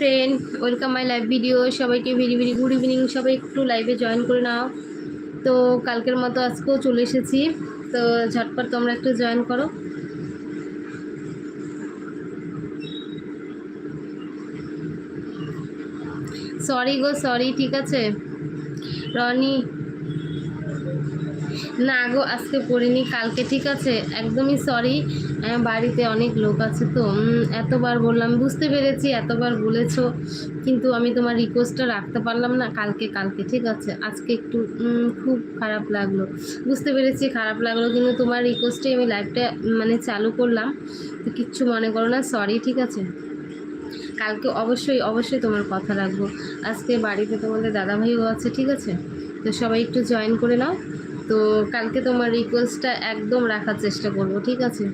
Friend welcome my live video সবাইকে very very good evening সবাই একটু লাইভে জয়েন করে নাও। তো কালকের মতো আজকেও চলে এসেছি, তো ঝটপট তোমরা একটু জয়েন করো। সরি গো সরি ঠিক আছে? রনি। না গো, আজকে পড়িনি, কালকে ঠিক আছে, একদমই সরি বাড়িতে অনেক লোক আছে তো। এতবার বললাম, বুঝতে পেরেছি, এতবার বলেছ, কিন্তু আমি তোমার রিকোয়েস্টটা রাখতে পারলাম না, কালকে কালকে, ঠিক আছে? আজকে একটু খুব খারাপ লাগল। বুঝতে পেরেছি, খারাপ লাগল, কিন্তু তোমার রিকোয়েস্টে আমি লাইভটা মানে চালু করলাম। তো কিচ্ছু মনে করো না সরি ঠিক আছে? কালকে অবশ্যই অবশ্যই তোমার কথা রাখব। আজকে বাড়িতে তোমাদের দাদাভাইও আছে, ঠিক আছে? তো সবাই একটু জয়েন করে নাও। তো কালকে তোমার রিকোয়েস্টটা একদম রাখার চেষ্টা করব, ঠিক আছে?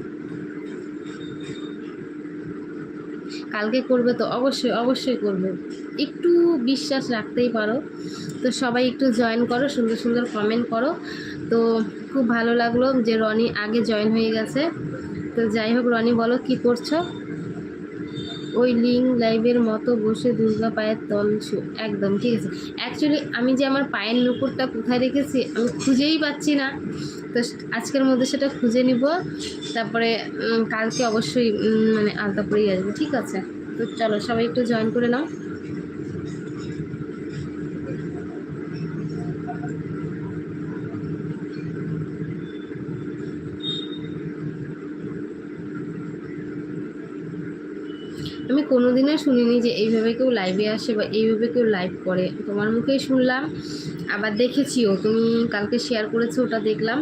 কালকে করবে তো অবশ্যই অবশ্যই করবে। একটু বিশ্বাস রাখতেই পারো। তো সবাই একটু জয়েন করো, সুন্দর সুন্দর কমেন্ট করো। তো খুব ভালো লাগল যে রনি আগে জয়েন হয়ে গেছে। তো যাই হোক রনি বলো কি করছ? ওই লিং লাইভের মতো বসে দুর্গা পায়ের তল একদম, ঠিক আছে। অ্যাকচুয়ালি আমি যে আমার পায়ের নুপুরটা কোথায় রেখেছি, আমি খুঁজেই পাচ্ছি না। তো আজকের মধ্যে সেটা খুঁজে নিব। তারপরে কালকে অবশ্যই মানে আলতা পরেই আসব, ঠিক আছে? তো চলো, সবাই একটু জয়েন করে নাও। কোনোদিনও শুনিনি যে এইভাবে কেউ লাইভে আসে বা এইভাবে কেউ লাইভ করে। তোমার মুখেই শুনলাম, আবার দেখেছিও। তুমি কালকে শেয়ার করেছ, ওটা দেখলাম।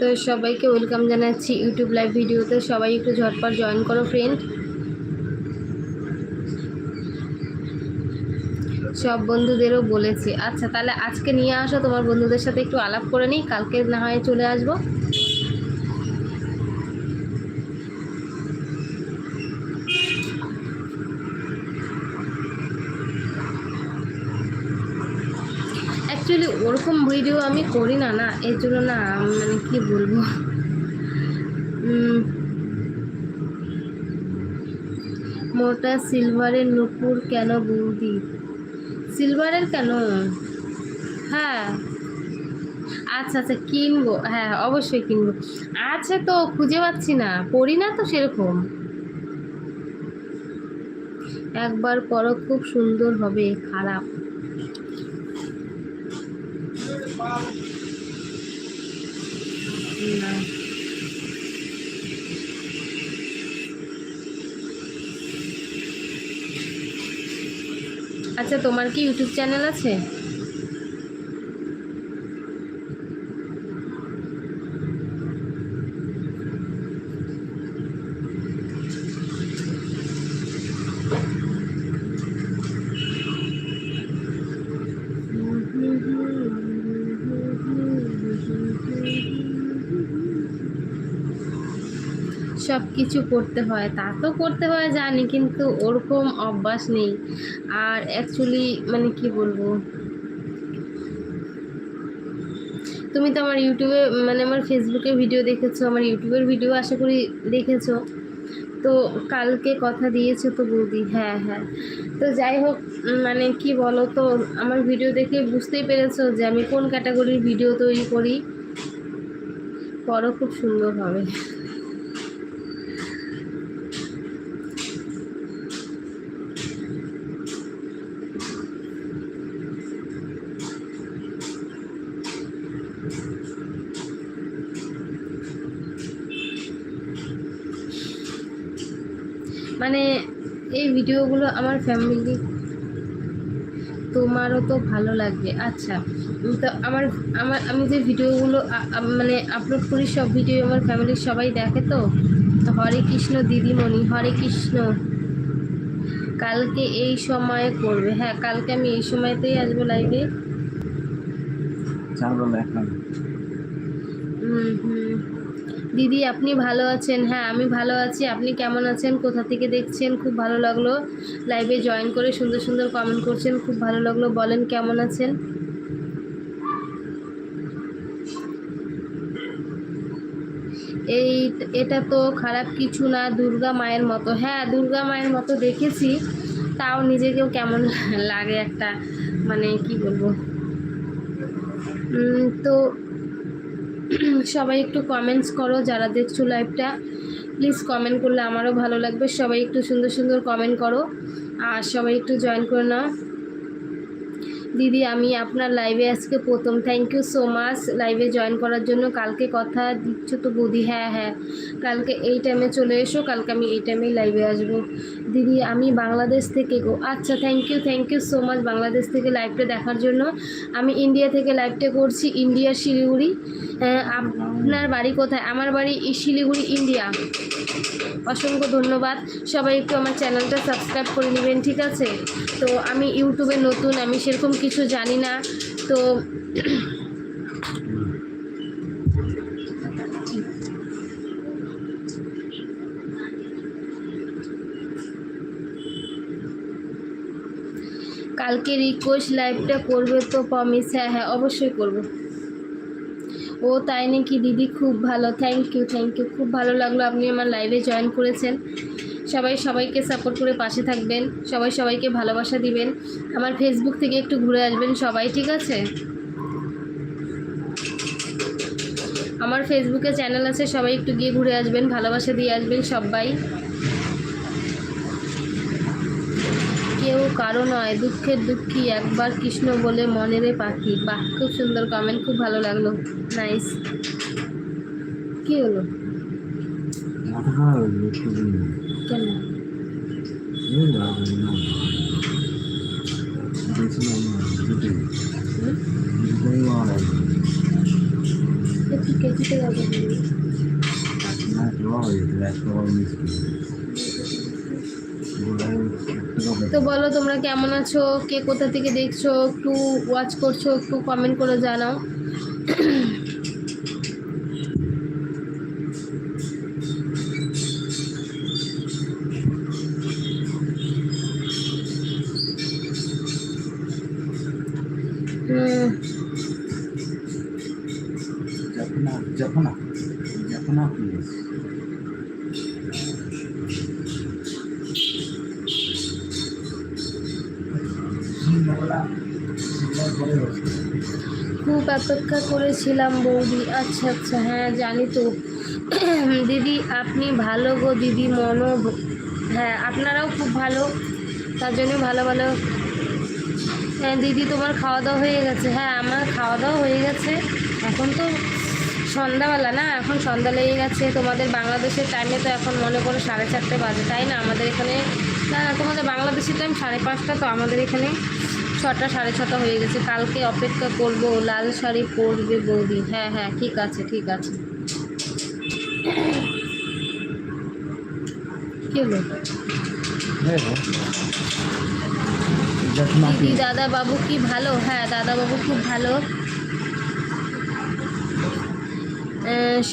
তো সবাইকে ওয়েলকাম জানাচ্ছি ইউটিউব লাইভ ভিডিওতে। সবাই একটু ঝটপট জয়েন করো ফ্রেন্ড সব বন্ধুদেরও বলেছি। আচ্ছা তাহলে আজকে নিয়ে আসো, তোমার বন্ধুদের সাথে একটু আলাপ করে নিই। কালকে না হয় চলে আসব অ্যাকচুয়ালি ওরকম ভিডিও আমি করি না না, এর জন্য না মানে কি বলব? মোটা সিলভারের নুপুর কেন বৌদি? সিলভারের কেন? হ্যাঁ। আচ্ছা আচ্ছা কিনবো। হ্যাঁ অবশ্যই কিনবো। আছে তো, খুঁজে পাচ্ছি না। পড়ি না তো সেরকম। একবার করো খুব সুন্দর হবে, খারাপ। আচ্ছা তোমার কি ইউটিউব চ্যানেল আছে? সব কিছু করতে হয়, তা তো করতে হয় জানি কিন্তু ওরকম অভ্যাস নেই। আর অ্যাকচুয়ালি মানে কি বলব? তুমি তো আমার ইউটিউবে মানে আমার ফেসবুকে ভিডিও দেখেছ, আমার ইউটিউবের ভিডিও আশা করি দেখেছ। তো কালকে কথা দিয়েছ তো বৌদি হ্যাঁ হ্যাঁ। তো যাই হোক মানে কি বলো তো আমার ভিডিও দেখে বুঝতেই পেরেছ যে আমি কোন ক্যাটাগরির ভিডিও তৈরি করি। করো খুব সুন্দর হবে মানে এই ভিডিওগুলো আমার ফ্যামিলি তোমারও তো ভালো লাগবে। আচ্ছা তো আমার আমার আমি যে ভিডিওগুলো মানে আপলোড করি সব ভিডিও আমার ফ্যামিলির সবাই দেখে তো? হরে কৃষ্ণ দিদিমণি হরে কৃষ্ণ। কালকে এই সময়ে করবে। হ্যাঁ কালকে আমি এই সময়তেই আসব লাইভে হুম হুম। দিদি, আপনি ভালো আছেন? হ্যাঁ আমি ভালো আছি। আপনি কেমন আছেন? কোথা থেকে দেখছেন? খুব ভালো লাগল লাইভে জয়েন করে, সুন্দর সুন্দর কমেন্ট করছেন, খুব ভালো লাগল। বলেন, কেমন আছেন? এই, এটা তো খারাপ কিছু না, দুর্গা মায়ের মতো। হ্যাঁ দুর্গা মায়ের মতো দেখেছি, তাও নিজেকেও কেমন লাগে একটা মানে কি বলব? তো সবাই একটু কমেন্টস করো, যারা দেখছ লাইভটা প্লিজ কমেন্ট করলে আমারও ভালো লাগবে। সবাই একটু সুন্দর সুন্দর কমেন্ট করো। আর সবাই একটু জয়েন করে নাও। দিদি, আমি আপনার লাইভে আজকে প্রথম। থ্যাংক ইউ সো মাচ লাইভে জয়েন করার জন্য কালকে কথা দিচ্ছ তো বৌদি। হ্যাঁ হ্যাঁ। কালকে এই টাইমে চলে এসো, কালকে আমি এই টাইমেই লাইভে আসব। দিদি, আমি বাংলাদেশ থেকে গো আচ্ছা thank you thank you so much Bangladesh থেকে লাইভটা দেখার জন্য। আমি ইন্ডিয়া থেকে লাইভটা করছি ইন্ডিয়ার শিলিগুড়ি। আপনার বাড়ি কোথায়? আমার বাড়ি শিলিগুড়ি ইন্ডিয়া অসংখ্য ধন্যবাদ। সবাই একটু আমার চ্যানেলটা সাবস্ক্রাইব করে নেবেন, ঠিক আছে? তো আমি ইউটিউবে নতুন, আমি সেরকম কিছু জানি না, তো কালকে রিকোয়েস্ট লাইভটা করবে তো প্রমিস হ্যাঁ হ্যাঁ অবশ্যই করব। ও তাই নাকি, দিদি খুব ভালো থ্যাংক ইউ থ্যাংক ইউ খুব ভালো লাগল আপনি আমার লাইভে জয়েন করেছেন। সবাই সবাইকে সাপোর্ট করে পাশে থাকবেন, সবাই সবাইকে ভালোবাসা দিবেন। আমার ফেসবুক থেকে একটু ঘুরে আসবেন সবাই, ঠিক আছে? আমার ফেসবুকে চ্যানেল আছে, সবাই একটু গিয়ে ঘুরে আসবেন, ভালোবাসা দিয়ে আসবেন সবাই। কেউ কারও নয়, দুঃখের দুঃখী, একবার কৃষ্ণ বলে মনেরে পাখি। বাহ, খুব সুন্দর কমেন্ট খুব ভালো লাগল। নাইস কি হলো? কেন? তো বলো তোমরা কেমন আছো? কে কোথা থেকে দেখছ? একটু ওয়াচ করছ, একটু কমেন্ট করে জানাও। খুব অপেক্ষা করেছিলাম বৌদি। আচ্ছা আচ্ছা হ্যাঁ জানি তো। দিদি, আপনি ভালো গো দিদি মনও হ্যাঁ আপনারাও খুব ভালো। তার জন্য ভালো ভালো। হ্যাঁ দিদি, তোমার খাওয়া দাওয়া হয়ে গেছে। হ্যাঁ আমার খাওয়া দাওয়া হয়ে গেছে। এখন তো সন্ধ্যাবেলা না? এখন সন্ধ্যা লেগে গেছে। তোমাদের বাংলাদেশের টাইমে তো এখন মনে করো সাড়ে চারটে বাজে তাই না? আমাদের এখানে না না তোমাদের বাংলাদেশের টাইম সাড়ে পাঁচটা তো আমাদের এখানে ছটা সাড়ে ছটা হয়ে গেছে। কালকে অপেক্ষা করব লাল শাড়ি পরবে বৌদি হ্যাঁ হ্যাঁ ঠিক আছে ঠিক আছে। কি হলো? দিদি দাদা বাবু কি ভালো? হ্যাঁ দাদা বাবু খুব ভালো।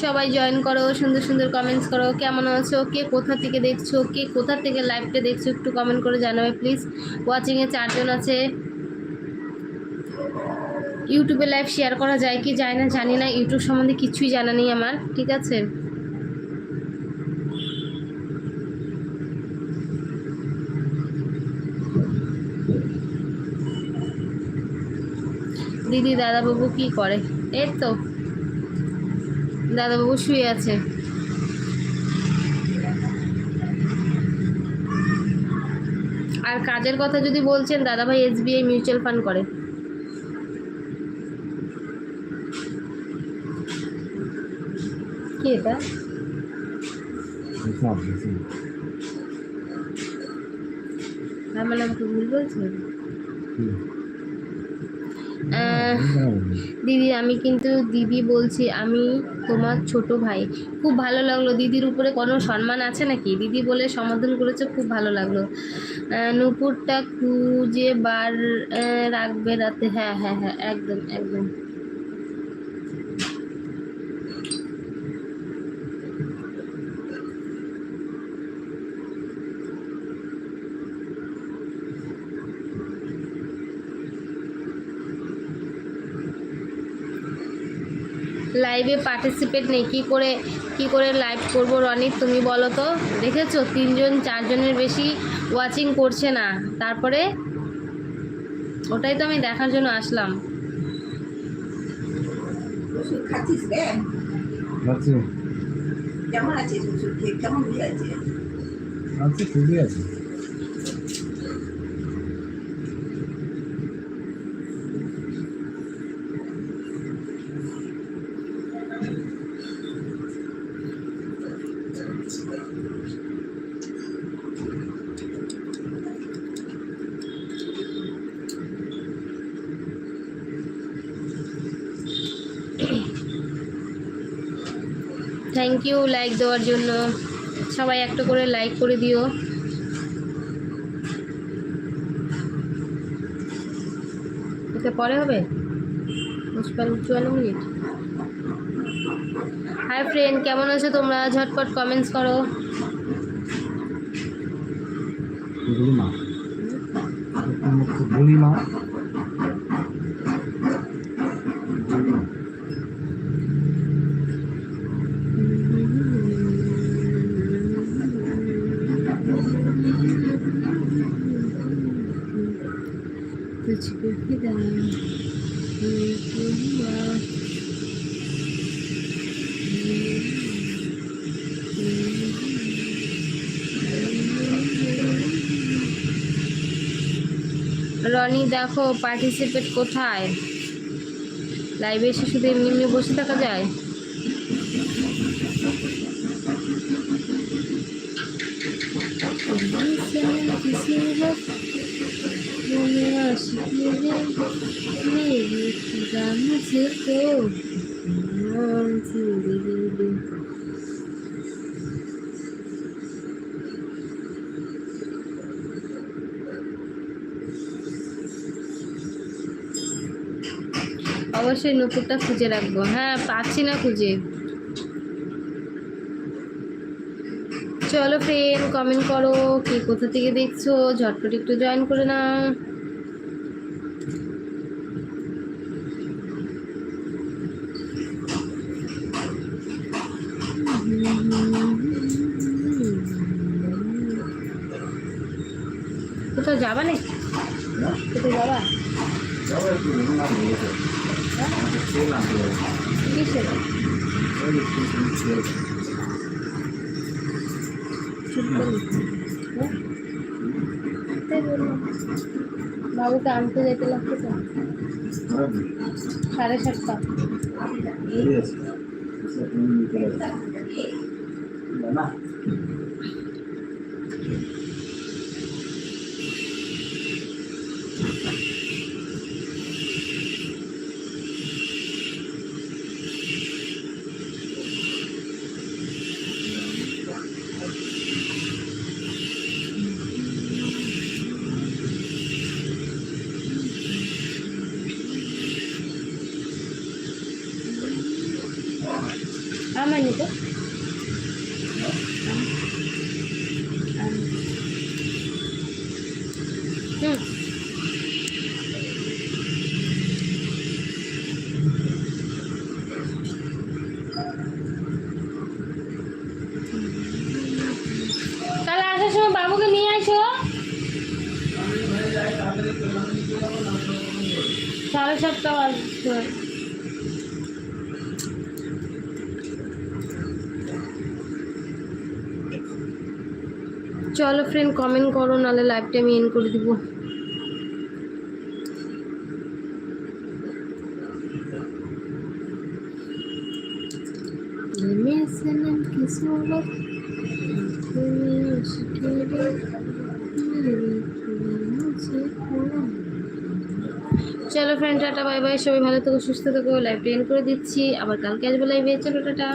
সবাই জয়েন করো, সুন্দর সুন্দর কমেন্টস করো, কেমন আছো, কে কোথা থেকে দেখছ, কে কোথা থেকে লাইভটা দেখছ একটু কমেন্ট করে জানাবে প্লিজ ওয়াচিংয়ে চারজন আছে। ইউটিউবে লাইভ শেয়ার করা যায় কি যায় না জানি না ইউটিউব সম্বন্ধে কিছুই জানা নেই আমার, ঠিক আছে? দিদি, দাদাবাবু কি করে? এই তো। দাদাবাবু শুয়ে আছে। আর কাজের কথা যদি বলছেন দাদাভাই এসবিআই মিউচুয়াল ফান্ড করে। কি এটা? মানে ভুল আহ, দিদি, আমি কিন্তু দিদি বলছি, আমি তোমার ছোট ভাই। খুব ভালো লাগল। দিদির উপরে কোনো সম্মান আছে নাকি? দিদি বলে সমাধান করেছে, খুব ভালো লাগল। নূপুরটা খুঁজে বার রাখবে রাতে। হ্যাঁ হ্যাঁ হ্যাঁ একদম একদম। লাইভে পার্টিসিপেট নেই। কি করে কি করে লাইভ করব রনি তুমি বলো তো? দেখেছ? তিনজন চারজনের বেশি ওয়াচিং করছে না। তারপরে ওটাই তো আমি দেখার জন্য আসলাম। কেমন আছিস কেমন আছে। থ্যাংক ইউ লাইক দেওয়ার জন্য। সবাই একটা করে লাইক করে দিও। এটা পরে হবে? চুয়ান্ন মিনিট। হাই ফ্রেন্ড কেমন আছো তোমরা? ঝটপট কমেন্টস করো। রনি দেখো পার্টিসিপেট কোথায়? লাইভে এসে শুধু এমনি এমনি বসে থাকা যায়? অবশ্যই নুপুরটা খুঁজে রাখব। হ্যাঁ পাচ্ছি না খুঁজে। চলো ফ্রেন্ড কমেন্ট করো, কে কোথা থেকে দেখছ? ঝটপট একটু জয়েন করে নাও। কোথাও যাবা না কোথাও যাবা? বাবুকে আনতে যেতে লাগছে তো সাড়ে সাতটা না আমার নিতে হুম তাহলে আসার সময় বাবুকে নিয়ে আসো। সাড়ে সাতটা বাজছে চলো ফ্রেন্ড কমেন্ট করো নাহলে লাইভটা আমি এন্ড করে দিব। চলো ফ্রেন্ড টাটা বাই বাই সবাই ভালো থাকো সুস্থ থাকো লাইভটা এন করে দিচ্ছি। আবার কালকে আসব লাইভে চলো টাটা।